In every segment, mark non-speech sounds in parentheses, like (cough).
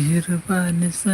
Hirban is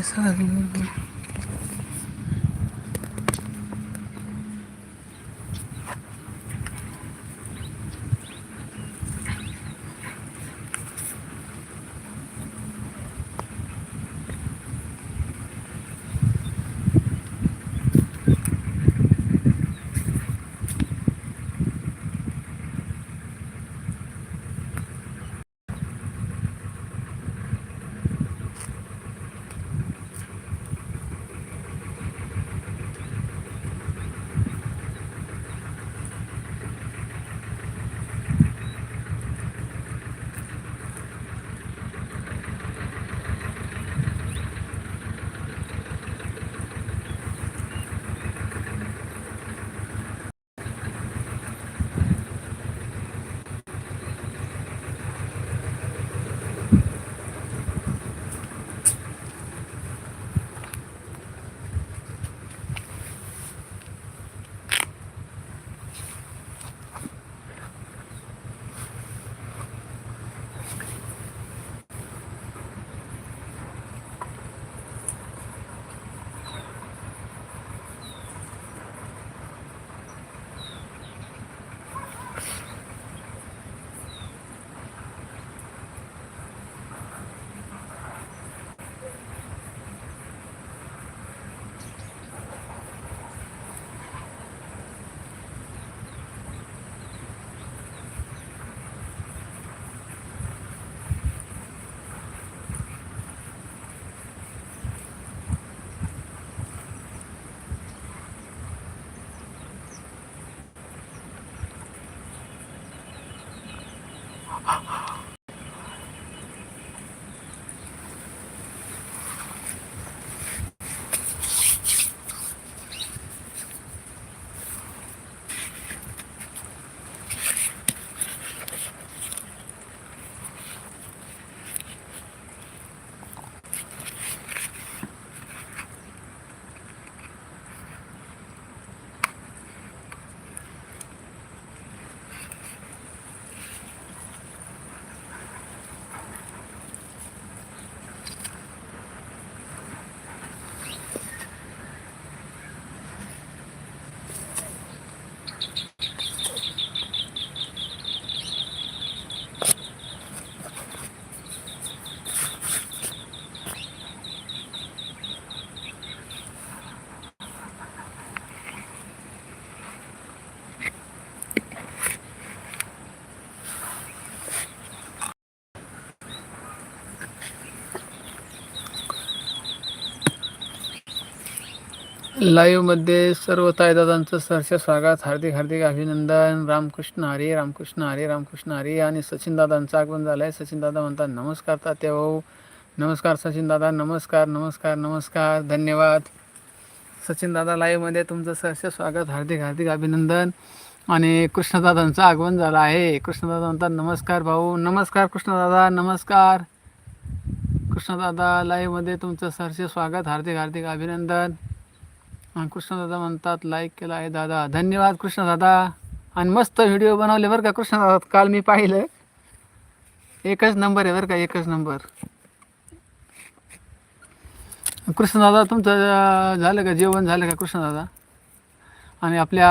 Neyse hadi. लाईव्हमध्ये सर्व ताईदादांचं सरसे स्वागत हार्दिक हार्दिक अभिनंदन. रामकृष्ण हरी रामकृष्ण हरी रामकृष्ण हरी. आणि सचिन दादांचं आगमन झालं आहे सचिन दादा म्हणतात नमस्कार तात्या भाऊ. नमस्कार सचिन दादा. नमस्कार नमस्कार नमस्कार. धन्यवाद. सचिन दादा लाईव्हमध्ये तुमचं सरसे स्वागत हार्दिक हार्दिक अभिनंदन. आणि कृष्णदादांचं आगमन झालं आहे. कृष्णदादा म्हणतात नमस्कार भाऊ. नमस्कार कृष्णदादा नमस्कार. कृष्णदादा लाईव्हमध्ये तुमचं सरसे स्वागत हार्दिक हार्दिक अभिनंदन. कृष्णदादा म्हणतात लाईक केला आहे दादा. धन्यवाद कृष्णदादा. आणि मस्त व्हिडिओ बनवले बरं का कृष्णदादा. काल मी पाहिलं. एकच नंबर आहे बरं का एकच नंबर कृष्णदादा तुमचं झालं का? जेवण झालं का कृष्णदादा? आणि आपल्या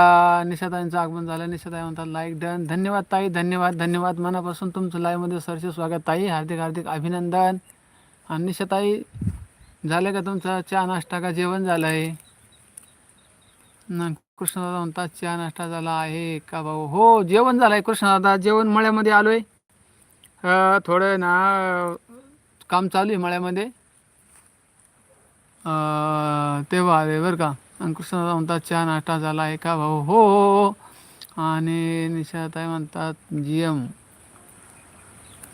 निशाताईंचं आगमन झालं. निशाताई म्हणतात लाईक डन धन्यवाद ताई धन्यवाद धन्यवाद. मनापासून तुमचं लाईव्हमध्ये सरचे स्वागत ताई. हार्दिक हार्दिक अभिनंदन. आणि निशाताई झालं का तुमचं? चहा नाश्ता का? जेवण झालं आहे न कृष्णदादा म्हणतात चहा नाश्ता झाला आहे का भाऊ? हो जेवण झालं आहे कृष्णदादा. जेवण मळ्यामध्ये आलो आहे थोडं ना काम चालू आहे मळ्यामध्ये. तेव्हा आले बरं का. आणि कृष्णदादा म्हणतात चहा नाश्ता झाला आहे का भाऊ? हो हो हो. आणि निशाताई म्हणतात जी एम.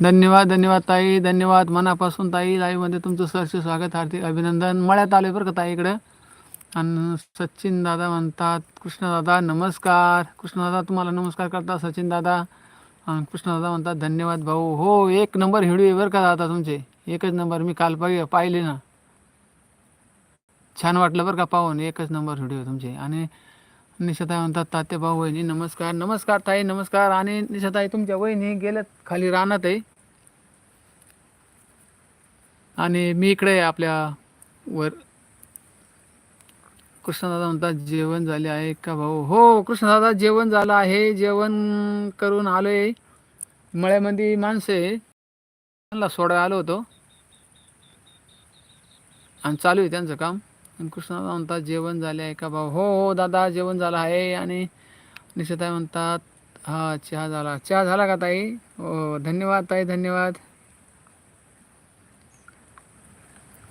धन्यवाद धन्यवाद ताई. धन्यवाद मनापासून ताई. लाईव्हमध्ये तुमचं सरचे स्वागत हार्दिक अभिनंदन. मळ्यात आले बरं का ताई इकडं? आणि सचिन दादा म्हणतात कृष्णदादा नमस्कार. कृष्णदादा तुम्हाला नमस्कार करता सचिन दादा. आणि कृष्णदादा म्हणतात धन्यवाद भाऊ. हो एक नंबर व्हिडिओ आहे का दादा तुमचे? एकच नंबर मी काल पाहि पाहिले ना. छान वाटलं बरं का पाहून एकच नंबर व्हिडिओ तुमचे. आणि निशाताई म्हणतात तात्या भाऊ वहिनी नमस्कार. नमस्कार ताई नमस्कार. आणि निशाताई तुमच्या वहिनी गेल्यात खाली रानात आहे. आणि मी इकडे आहे आपल्या वर कृष्णदादा म्हणतात जेवण झाले आहे का भाऊ? हो कृष्णदादा जेवण झालं आहे. जेवण करून आलो आहे मळ्यामध्ये माणसं आहे त्यांना सोडायला आलो होतो. आणि चालू आहे त्यांचं काम. आणि कृष्णदादा म्हणतात जेवण झाले आहे का भाऊ? हो हो दादा जेवण झालं आहे. आणि निश्चिताई म्हणतात हा चहा झाला. चहा झाला का ताई? हो धन्यवाद ताई धन्यवाद.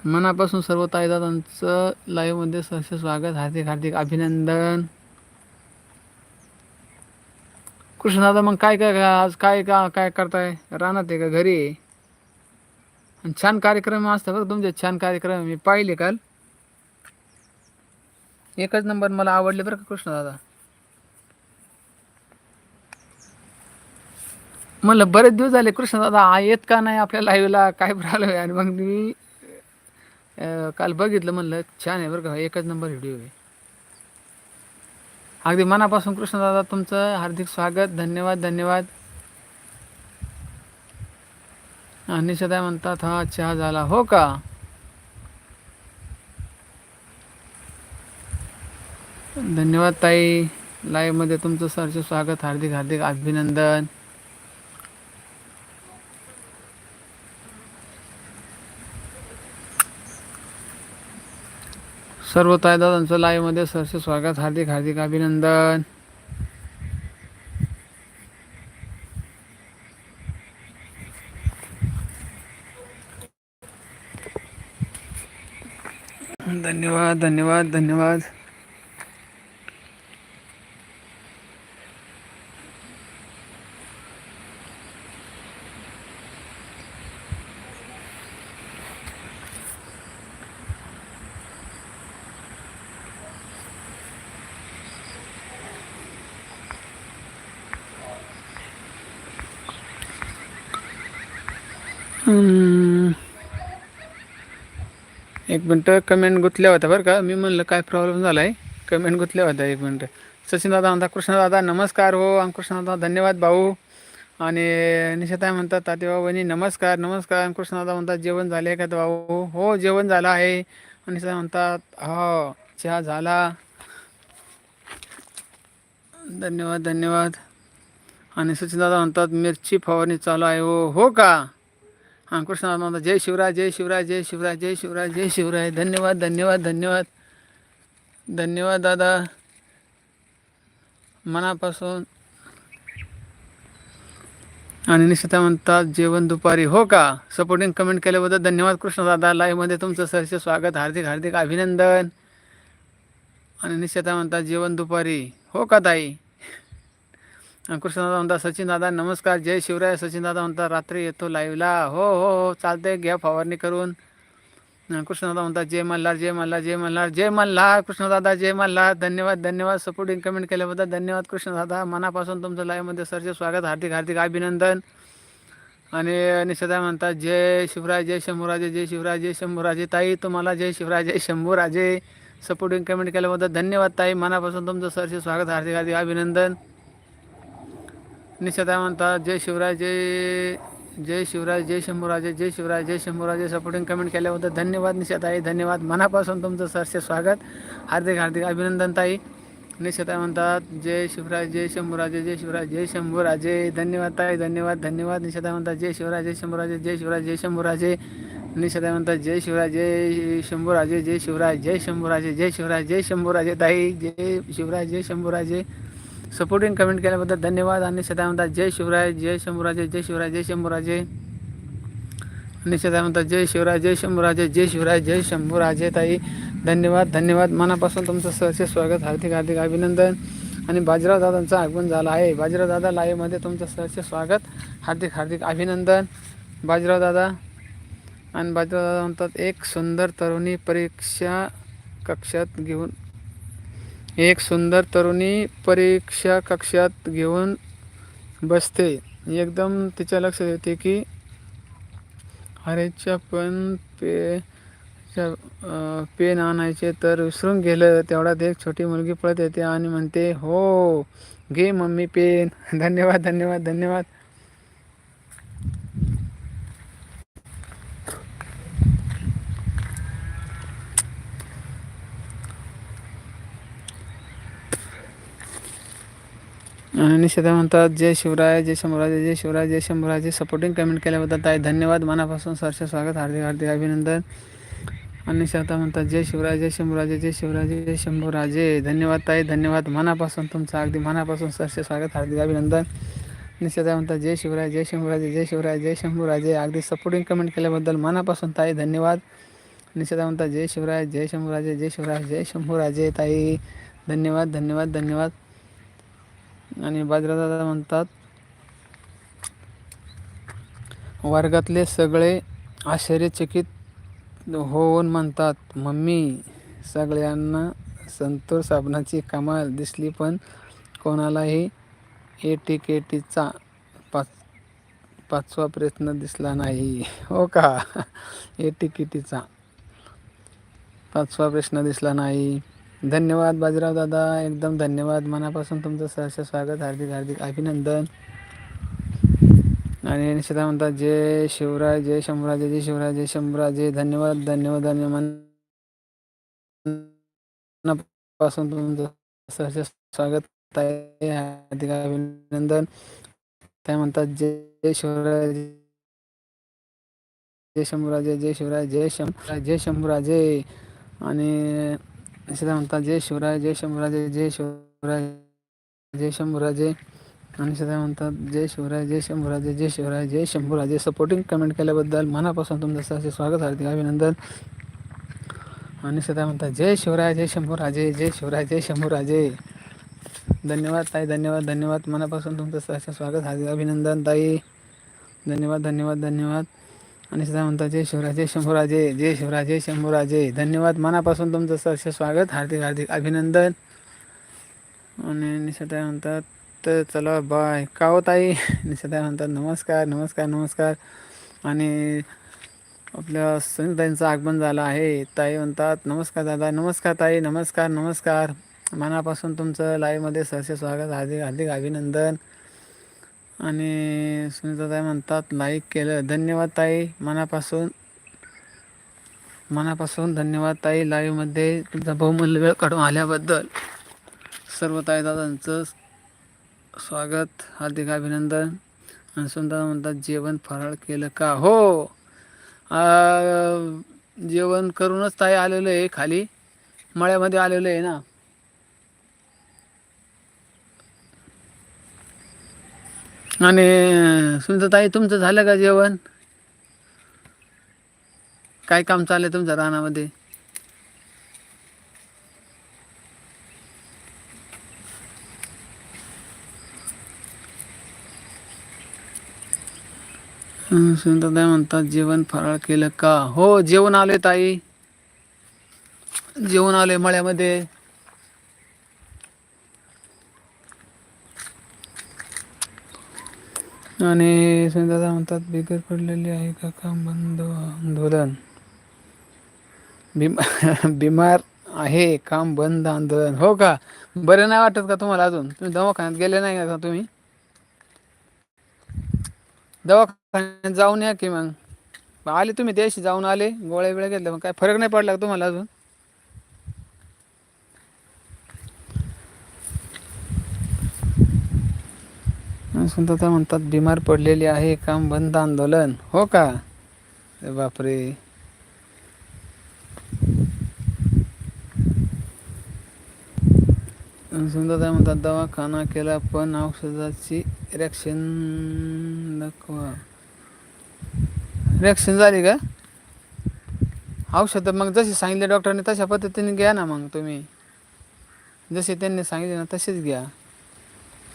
मनापासून सर्व ताईदादांचं लाईव्हमध्ये सहर्ष स्वागत हार्दिक हार्दिक अभिनंदन. कृष्णदादा मग काय काय आज काय का काय करताय? रानात आहे का घरी? आहे आणि छान कार्यक्रम असतात बघ तुमचे छान कार्यक्रम मी पाहिले काल. एकच नंबर मला आवडले बरं का कृष्णदादा? म्हणलं बरेच दिवस झाले कृष्णदादा येत का नाही आपल्या लाईव्हला काय प्रॉब्लेम आहे? आणि मग मी काल बघितलं म्हणलं छान आहे बरं का एकच नंबर व्हिडिओ आहे. अगदी मनापासून कृष्णदादा तुमचं हार्दिक स्वागत धन्यवाद धन्यवाद. आणि म्हणतात हा चहा झाला हो का? धन्यवाद ताई लाईव्हमध्ये तुमचं सरचे स्वागत हार्दिक हार्दिक अभिनंदन. सर्व ताईदादांचं लाईव्हमध्ये सरचे स्वागत हार्दिक हार्दिक अभिनंदन. धन्यवाद धन्यवाद धन्यवाद. एक मिनटं कमेंट गुंतल्या होत्या बरं का. मी म्हणलं काय प्रॉब्लेम झाला आहे कमेंट गुंतल्या होत्या एक मिनटं. सचिनदादा म्हणता कृष्णदादा नमस्कार हो. आणि कृष्णदादा धन्यवाद भाऊ. आणि निशाताई म्हणतात तातेभाऊ वहिनी नमस्कार नमस्कार. कृष्ण कृष्णदादा म्हणतात जेवण झाले का तर भाऊ? हो जेवण झालं आहे. आणि म्हणतात हो चहा झाला. धन्यवाद धन्यवाद. आणि सचिनदादा म्हणतात मिरची फवारणी चालू आहे हो. हो का? हां जय शिवराय जय शिवराय जय शिवराय जय शिवराय जय शिवराय. धन्यवाद धन्यवाद धन्यवाद. धन्यवाद दादा. मनापासून. आणि निश्चिता म्हणतात जेवण दुपारी. हो का? सपोर्टिंग कमेंट केल्याबद्दल धन्यवाद कृष्णदादा लाईव्हमध्ये तुमचं सरचे स्वागत हार्दिक हार्दिक अभिनंदन. आणि निश्चिता म्हणतात जेवण दुपारी. हो का ताई? कृष्णदादा म्हणतात सचिन दादा नमस्कार जय शिवराय सचिन दादा म्हणतात रात्री येतो लाईव्हला हो हो हो चालते घ्या फवारणी करून. कृष्णदादा म्हणतात जय मल्हार जय मल्हार जय मल्हार जय मल्हार कृष्णदादा जय मल्हार. धन्यवाद धन्यवाद. सपोर्टिंग कमेंट केल्याबद्दल धन्यवाद कृष्णदादा. मनापासून तुमचं लाईव्हमध्ये सरचे स्वागत हार्दिक हार्दिक अभिनंदन. आणि निषेधा म्हणतात जय शिवराय जय शंभूराजे जय शिवराय जय शंभूराजे. ताई तुम्हाला जय शिवराय जय शंभूराजे. सपोर्टिंग कमेंट केल्याबद्दल धन्यवाद ताई. मनापासून तुमचं सरचे स्वागत हार्दिक हार्दिक अभिनंदन. निश्चित म्हणतात जय शिवराय जय जय शिवराय जय शंभूराजे जय शिवराय जय शंभूराजे सपोर्टिंग कमेंट केल्याबद्दल धन्यवाद निश्चित आहे धन्यवाद मनापासून तुमचं सरसे स्वागत हार्दिक हार्दिक अभिनंदन ताई निश्चिता म्हणतात जय शिवराज जय शंभूराजे जय शिवराज जय शंभूराजे धन्यवाद ताई धन्यवाद धन्यवाद निश्चिताय म्हणतात जय शिवराज जय शंभूराजे जय शिवराज जय शंभूराजे निश्चिताय म्हणतात जय शिवराज जय शंभूराजे जय शिवराज जय शंभूराजे जय शिवराज जय शंभूराजे ताई जय शिवराज जय शंभूराजे सपोर्टिंग कमेंट केल्याबद्दल धन्यवाद. आणि सदा म्हणतात जय शिवराय जय शंभूराजे जय शिवराय जय शंभूराजे. निश्चिताय म्हणतात जय शिवराय जय शंभूराजे जय शिवराय जय शंभूराजे. ताई धन्यवाद धन्यवाद. मनापासून तुमचं सहर्ष स्वागत हार्दिक हार्दिक अभिनंदन. आणि बाजीराव दादांचं आगमन झालं आहे. बाजीराव दादा लाईव्हमध्ये तुमचं सहर्ष स्वागत हार्दिक हार्दिक अभिनंदन. बाजीराव दादा आणि बाजीराव दादा म्हणतात एक सुंदर तरुणी परीक्षा कक्षात घेऊन एक सुंदर तरुणी परीक्षा कक्षात घेऊन बसते. एकदम तिच्या लक्षात येते की हरेच्या पण पे पेन आणायचे तर विसरून गेलं. तेवढ्यात एक छोटी मुलगी पळत येते आणि म्हणते हो घे मम्मी पेन. (laughs) धन्यवाद धन्यवाद धन्यवाद. आणि निषेधा म्हणतात जय शिवराय जय शंभराजे जय शिवराय जय शंभराजे सपोर्टिंग कमेंट केल्याबद्दल ताई धन्यवाद. मनापासून सरस स्वागत हार्दिक हार्दिक अभिनंदन. आणि निषेधा म्हणतात जय शिवराय जय शंभराजे जय शिवराजे जय शंभूराजे धन्यवाद ताई धन्यवाद. मनापासून तुमचं अगदी मनापासून सरसे स्वागत हार्दिक अभिनंदन. निषेधा म्हणतात जय शिवराय जय शंभूराजे जय शिवराय जय शंभूराजे अगदी सपोर्टिंग कमेंट केल्याबद्दल मनापासून ताई धन्यवाद. निषेधा म्हणतात जय शिवराय जय शंभूराजे जय शिवराय जय शंभूराजे ताई धन्यवाद धन्यवाद धन्यवाद. आणि बाजरादादा म्हणतात वर्गातले सगळे आश्चर्यचकित होऊन म्हणतात मम्मी सगळ्यांना संतोष साबणाची कमाल दिसली पण कोणालाही एटीकेटीचा पाच पाचवा प्रयत्न दिसला नाही. हो का? एटीकेटीचा पाचवा प्रश्न दिसला नाही. धन्यवाद बाजीराव दादा. एकदम धन्यवाद. मनापासून तुमचं सहर्ष स्वागत. हार्दिक हार्दिक अभिनंदन. आणि निश्चिता म्हणतात जय शिवराय जय शंभराजे जय शिवराय जय शंभराजे धन्यवाद धन्यवाद धन्यवाद. मनापासून तुमचं सहर्ष स्वागत आहे. हार्दिक अभिनंदन. त्या म्हणतात जय शिवराय जय शंभूराजे जय शिवराय जय शंभराज जय शंभूराजे आणि निश्चिता म्हणतात जय शिवराय जय शंभूराजे जय शिवराय जय शंभूराजे. आणि सदा म्हणतात जय शिवराय जय शंभूराजे जय शिवराय जय शंभूराजे. सपोर्टिंग कमेंट केल्याबद्दल मनापासून तुमचं सहसे स्वागत हार्दिक अभिनंदन. आणि सदा म्हणतात जय शिवराय जय शंभूराजे जय शिवराय जय शंभूराजे. धन्यवाद ताई धन्यवाद धन्यवाद. मनापासून तुमचं सहसे स्वागत हार्दिक अभिनंदन ताई. धन्यवाद धन्यवाद धन्यवाद. आणि सदा म्हणतात जय शिवराय जय शंभूराजे जय शिवराय जय शंभूराजे. धन्यवाद. मनापासून तुमचं सहर्ष स्वागत. हार्दिक हार्दिक अभिनंदन. आणि निसदाय म्हणतात तर चला बाय. का हो ताई? निसदाय म्हणतात नमस्कार नमस्कार नमस्कार. आणि आपल्या सुनीताईंचं आगमन झालं आहे. ताई म्हणतात नमस्कार दादा नमस्कार ताई नमस्कार नमस्कार. मनापासून तुमचं लाईव्हमध्ये सहर्ष स्वागत. हार्दिक हार्दिक अभिनंदन. आणि सुनीताताई म्हणतात लाईक केलं धन्यवाद ताई मनापासून मनापासून धन्यवाद ताई लाईव्हमध्ये तुमचा बहुमूल्य वेळ काढून आल्याबद्दल. सर्व ताई दादांचं स्वागत हार्दिक अभिनंदन. आणि सुनीता म्हणतात जेवण फराळ केलं का? हो. जेवण करूनच ताई आलेलं आहे खाली. मळ्यामध्ये आलेलं आहे ना. आणि सुनीता ताई तुमचं झालं का जेवण? काय काम चाललंय तुमच्या रानामध्ये? सुनीताताई म्हणतात जेवण फराळ केलं का? हो जेवण आले ताई. जेवण आले मळ्यामध्ये. आणि दादा म्हणतात बिगर पडलेली आहे. का काम बंद आंदोलन. बिमा (laughs) बिमार आहे काम बंद आंदोलन. हो का? बरं नाही वाटत का तुम्हाला अजून? तुम्ही दवाखान्यात गेले नाही का तुम्ही? दवाखान्यात जाऊन या की मग. आले तुम्ही देशी जाऊन आले. गोळ्या बिळ्या घेतल्या. मग काय फरक नाही पडला का तुम्हाला अजून? सुद्धा तर म्हणतात बिमार पडलेली आहे काम बंद आंदोलन. हो का? बापरे. सुंदर त्या म्हणतात दवाखाना केला पण औषधाची रिॲक्शन दाखवा रिॲक्शन झाली का? औषधं मग जसे सांगितले डॉक्टरने तशा पद्धतीने घ्या ना मग तुम्ही. जसे त्यांनी सांगितले ना तसेच घ्या.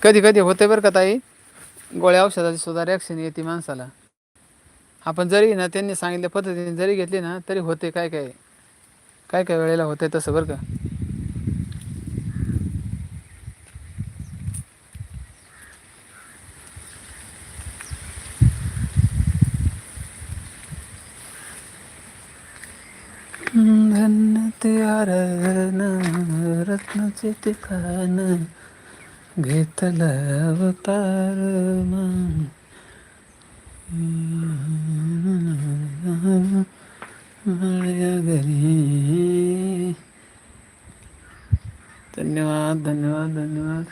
कधी कधी होते बरं का ताई? गोळ्या औषधाची सुद्धा रिॲक्शन येते माणसाला. आपण जरी ना त्यांनी सांगितल्या पद्धतीने जरी घेतली ना तरी होते काय काय? काय काय वेळेला होते तसं बरं का? धन्य ते आरण रत्नाचे ते घेतल अवतार मान. घरी. धन्यवाद धन्यवाद धन्यवाद.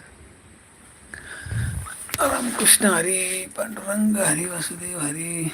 रामकृष्ण हरी पांडुरंग हरी वासुदेव हरी.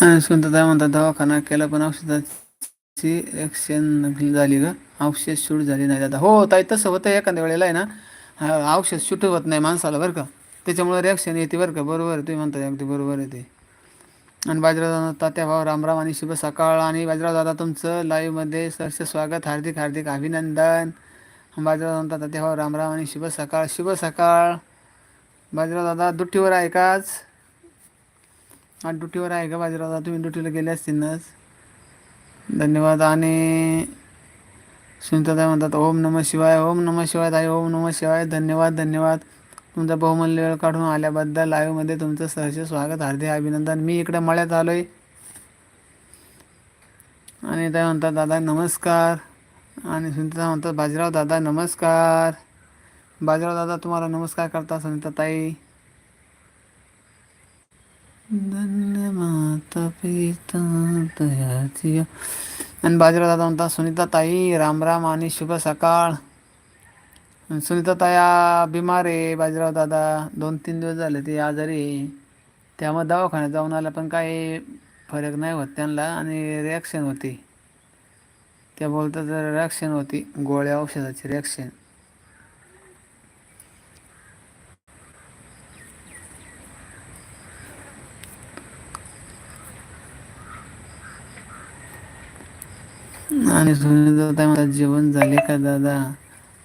काय म्हणतात दवाखाना केला पण औषधाची ॲक्शन झाली का औषध शूट झाली नाही दादा. हो ताई तसं होतं एखाद्या वेळेला आहे ना औषध शूट होत नाही माणसाला बरं का. त्याच्यामुळे रिॲक्शन येते बरं का. बरोबर आहे तुम्ही म्हणता अगदी बरोबर आहे ते. आणि बाजीराव दादा तात्या भाऊ रामराम आणि शुभ सकाळ. आणि बाजीराव दादा तुमचं लाईव्हमध्ये सरसे स्वागत हार्दिक हार्दिक अभिनंदन. बाजीराव दादा तात्या भाऊ रामराम आणि शुभ सकाळ. शुभ सकाळ. बाजीराव दादा दुट्टीवर आहे काच आज ड्युटीवर आहे का बाजीराव? दादा तुम्ही ड्युटीला गेले असतील धन्यवाद. आणि सुनीताताई म्हणतात ओम नम शिवाय ओम नम शिवाय ताई ओम नम शिवाय. धन्यवाद धन्यवाद. तुमचा बहुमूल्य वेळ काढून आल्याबद्दल लाईव्हमध्ये तुमचं सहर्ष स्वागत हार्दिक अभिनंदन. मी इकडे मळ्यात आलो आहे आणि त्या म्हणतात दादा नमस्कार. आणि सुनीता म्हणतात बाजीराव दादा नमस्कार. बाजीराव दादा तुम्हाला नमस्कार करता सुनीताताई. धन्य माता पिता दयाची आणि बाजीराव दादा म्हणता सुनीता ताई राम राम आणि शुभ सकाळ. सुनीता ताया बिमार आहे बाजीराव दादा दोन तीन दिवस झाले ते आजारी आहे. त्यामुळे दवाखान्यात जाऊन आला पण काही फरक नाही होत त्यांना आणि रिॲक्शन होती. त्या बोलतात रिॲक्शन होती गोळ्या औषधाची रिॲक्शन आणि सुनीता म्हणतात जेवण झाले का दादा?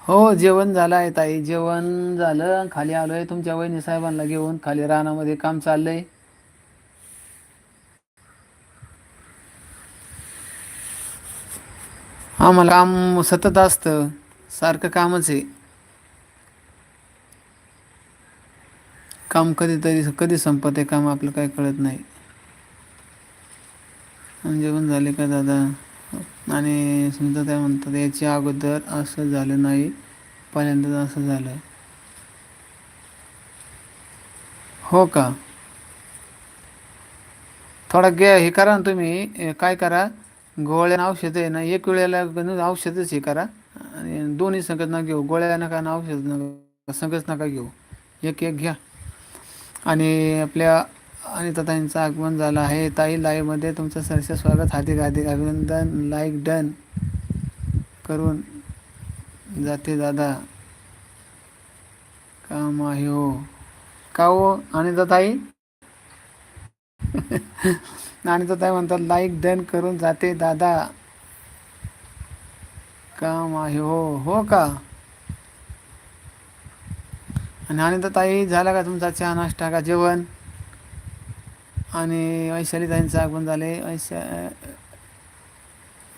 हो जेवण झालं आहे ताई जेवण झालं. खाली आलोय. तुमच्या वहिनी साहेबांना घेऊन खाली रानामध्ये काम चाललंय. आम्हाला काम सतत असतं. सारखं कामच आहे. काम कधीतरी कधी संपत आहे? काम आपलं काय कळत नाही. जेवण झाले का दादा? आणि समजा त्या म्हणतात याच्या अगोदर असं झालं नाही पहिल्यांदाच असं झालं हो का? थोडा गे हे करा ना तुम्ही. काय करा? गोळ्या औषध आहे ना एक वेळेला औषधच हे करा. आणि दोन्ही संगत ना घेऊ गोळ्या नका ना औषध नका संगत नका घेऊ. एक एक घ्या. आणि आपल्या ताईंचं आगमन झालं आहे. ताई लाईव्हमध्ये तुमचं सरस स्वागत. हार्दिक हार्दिक अभिनंदन. लाईक डन करून जाते दादा. काम आहे हो. का हो? अनिता ताई? (laughs) अनिता ताई म्हणतात लाईक डन करून जाते दादा. काम आहे हो. हो का? आणि अनिता ताई झाला का तुमचा चहा नाश्ता का जेवण? आणि वैशालीताईंचं आगमन झाले. वैशा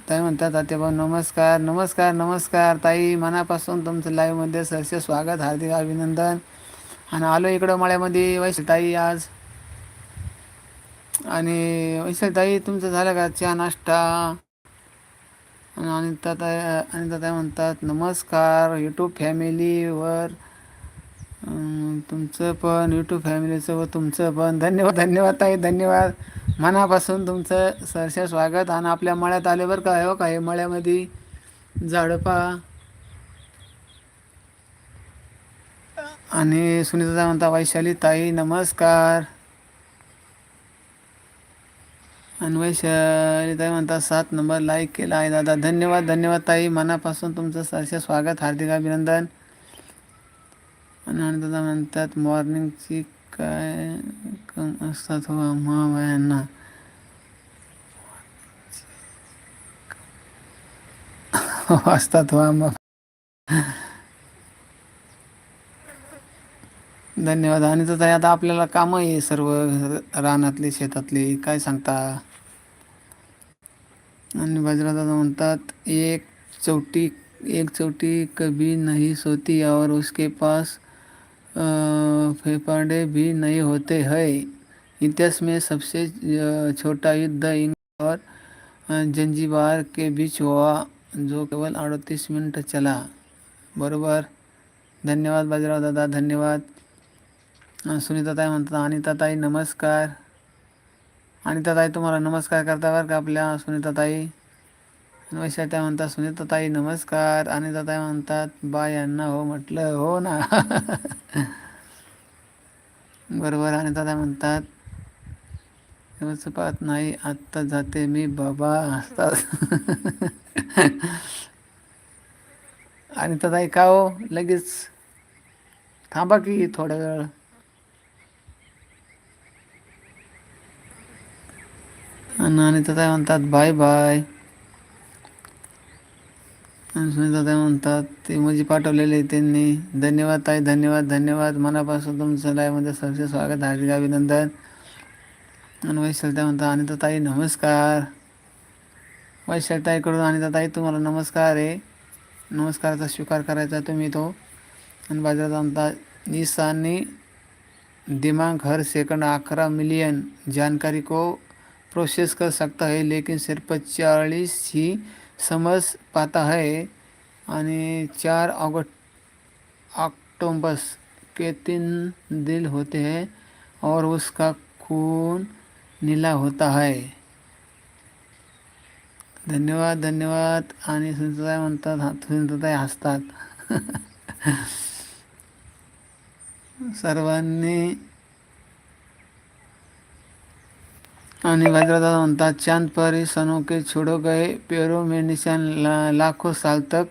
ताई म्हणतात तात्याभाऊ नमस्कार नमस्कार नमस्कार. ताई मनापासून तुमचं लाईव्हमध्ये सरसे स्वागत हार्दिक अभिनंदन. आणि आलो इकडं मळ्यामध्ये वैशाली ताई आज. आणि वैशाली ताई तुमचं झालं का चहा नाश्ता? आणि अनिता ताई अनिता ताई म्हणतात नमस्कार यूट्यूब फॅमिलीवर तुमचं पण यूट्यूब फॅमिलीचं व तुमचं पण धन्यवाद धन्यवाद ताई धन्यवाद. मनापासून तुमचं सरसे स्वागत आणि आपल्या मळ्यात आले बरं का हो काही मळ्यामध्ये झाडं पहा. आणि सुनीता म्हणता वैशाली ताई नमस्कार. आणि वैशाली ताई म्हणता सात नंबर लाईक केला आहे दादा. धन्यवाद धन्यवाद ताई. मनापासून तुमचं सरसे स्वागत हार्दिक अभिनंदन. आणि आणि दादा म्हणतात मॉर्निंगची काय कम असतात हो महाबायांना (laughs) असतात हो मग धन्यवाद. आणि तर आता आपल्याला कामं आहे सर्व रानातली शेतातली. काय सांगता? आणि बाजरादादा म्हणतात एक चौटी एक चौटी कभी नहीं सोती और उसके पास फेफाड़े भी नहीं होते हैं। इतिहास में सबसे छोटा युद्ध इंग्लैंड और जंजीबार के बीच हुआ जो केवल अड़तीस मिनट चला। बरोबर। धन्यवाद बाजीराव दादा धन्यवाद। सुनीताताई म्हणतात अनिताताई नमस्कार. अनिताताई तुम्हाला नमस्कार करता बरं का आपल्या सुनीताताई त्या म्हणतात सुनीताताई नमस्कार. अनिताताई म्हणतात बा यांना हो म्हटलं हो ना. (laughs) बरोबर. अनिताताई म्हणतात दिवस पाहत नाही आत्ता जाते मी बाबा. (laughs) असतात अनिताताई का हो? लगेच थांबा की थोडा वेळ. आणि अनिताताई म्हणतात बाय बाय. सुनीता सुनीताताई म्हणतात ते म्हणजे पाठवलेले त्यांनी. धन्यवाद ताई धन्यवाद धन्यवाद. मनापासून तुमचं लाईव्हमध्ये सरसे स्वागत हार्दिक अभिनंदन. आणि वैशालताई म्हणतात अनिताताई नमस्कार. वैशालताईकडून अनिताताई तुम्हाला नमस्कार आहे. नमस्काराचा स्वीकार करायचा तुम्ही तो. आणि बाजारात म्हणता ईसानी दिमाग हर सेकंड अकरा मिलियन. जानकारी को प्रोसेस कर सकता है लेकिन सिर्फ चालीस ही समझ पाता है आणि चार अगस्त अक्टूबस के तीन दिल होते हैं और उसका खून नीला होता है। धन्यवाद धन्यवाद। आणि सुनीताताई म्हणतात हा हसतात. (laughs) सर्वांनी आणि बाजरादादा म्हणतात चांद पर ही सनों के छोड़ो गए पैरों में निशान ला, लाखों साल तक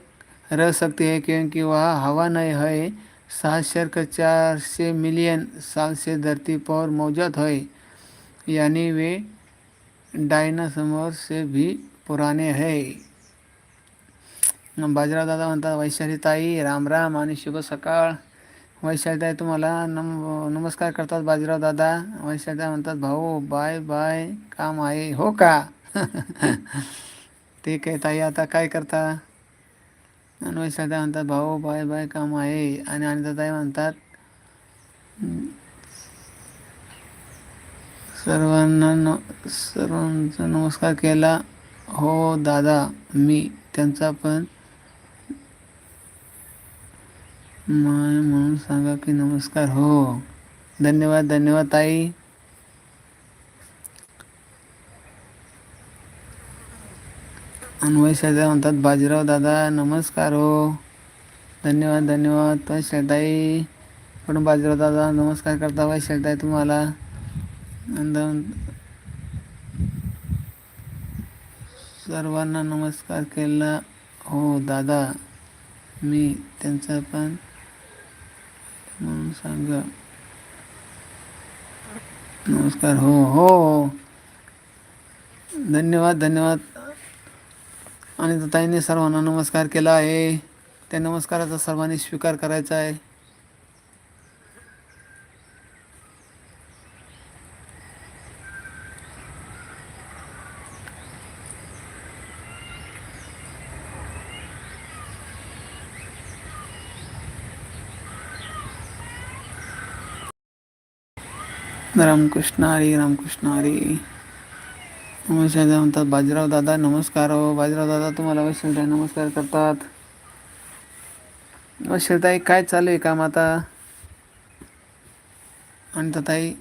रह सकते है क्योंकि वह हवा नहीं है। सात शर का चार से मिलियन साल से धरती पर मौजूद है। यानी वे डायनासोर से भी पुराने हैं। बाजरा दादा म्हणतात वैशाली ताई राम राम आणि शुभ सकाळ. वैशाली तुम्हाला नम नमस्कार करतात बाजीराव दादा. वैशाली म्हणतात भाऊ बाय बाय काम आहे हो का? (laughs) ठीक आहे ताई आता काय करता? आणि वैशाली म्हणतात भाऊ बाय बाय काम आहे. आणि अनिता ताई म्हणतात सर्वांना न सर्वांचा नमस्कार केला. हो दादा मी त्यांचा पण माय म्हणून सांगा की नमस्कार. हो. धन्यवाद धन्यवाद ताई. आणि शेजा म्हणतात बाजीराव दादा नमस्कार हो. धन्यवाद धन्यवाद. वैशाली पण बाजीराव दादा नमस्कार करता वैशाली तुम्हाला? सर्वांना नमस्कार केला. हो दादा मी त्यांचा पण म्हणून सांगा. नमस्कार हो हो. हो धन्यवाद धन्यवाद. आणि ताईने सर्वांना नमस्कार केला आहे. त्या नमस्काराचा सर्वांनी स्वीकार करायचा आहे. रामकृष्ण हरी रामकृष्ण हरी नमस्कार म्हणतात बाजीराव दादा नमस्कार हो. बाजीराव दादा तुम्हाला वैशिष्ट्य नमस्कार करतात. वैशिलताई काय चालू आहे काम आता? आणि ताई?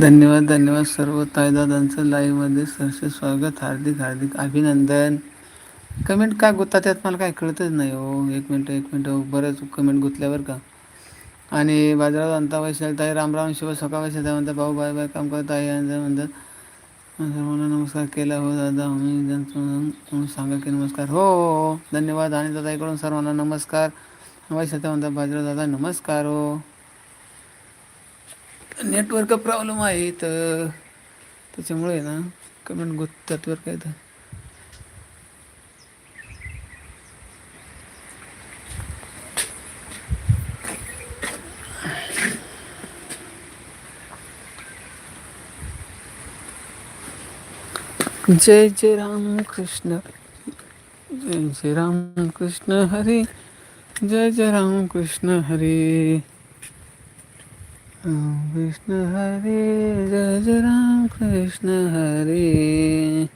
धन्यवाद धन्यवाद सर्व. ताईदादांचं लाईव्हमध्ये सरसे स्वागत हार्दिक हार्दिक अभिनंदन. कमेंट का गुत्ता त्यात मला काय कळतच नाही हो. एक मिनटं एक मिनटं. बरंच कमेंट गुंतल्यावर का? आणि बाजारात अंता वैशाल ताई रामराम शिव सकाळ वैशाल ताई म्हणतात भाऊ बाय बाय काम करत आहे आणि म्हणतात सर्वांना नमस्कार केला हो दादा आम्ही त्यांचं सांगा की नमस्कार. हो हो, हो. धन्यवाद. आणि दादाईकडून सर्वांना नमस्कार. वैशाल ताई म्हणतात बाजारात दादा नमस्कार हो. नेटवर्क प्रॉब्लेम आहे तर त्याच्यामुळे ना कमेंट गुत्तात वर काय तर. जय जय राम कृष्ण. जय जय राम कृष्ण हरे. जय जय राम कृष्ण हरे. कृष्ण हरे जय जय राम कृष्ण हरे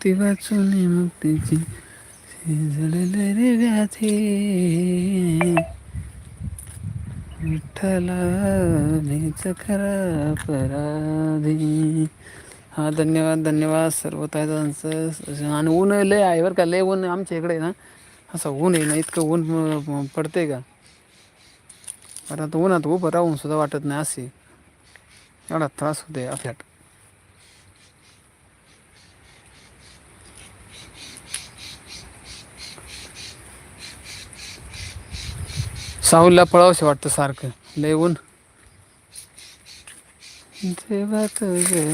मुक्ती वाचून मुक्तीची शिजलेले रे व्याधी विठ्ठला मीच खरा पराधी. हा धन्यवाद धन्यवाद सर्व तायदांचं आणि ऊन लय आहे बरं का लय ऊन आमच्या इकडे ना. असं ऊन आहे ना इतकं ऊन पडते का? बरं आता उन्हात उभं राहून सुद्धा वाटत नाही असे. एवढा त्रास होते आपल्यात साऊलला पळावशे वाटतं सारखं. लय ऊन. देवा तुझे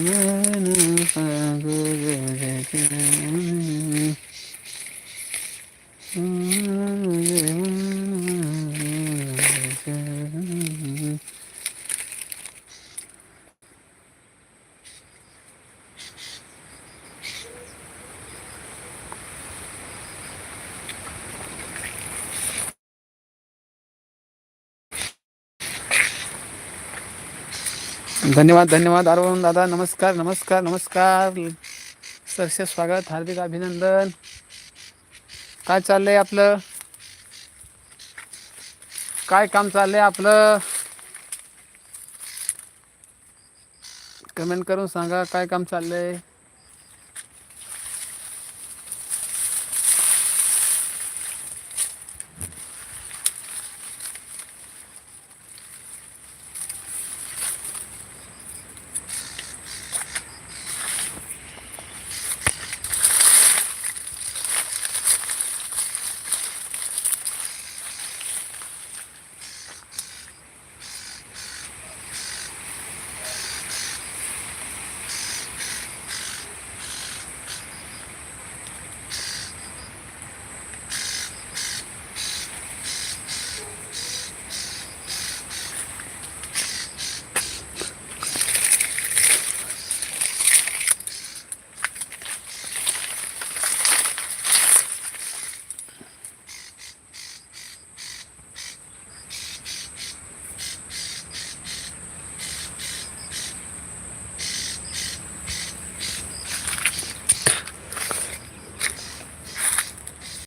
मन धन्यवाद धन्यवाद अरुण दादा नमस्कार नमस्कार नमस्कार. सरसे स्वागत हार्दिक अभिनंदन. काय चाललंय आपलं? काय काम चाललंय आपलं? कमेंट करून सांगा काय काम चाललंय?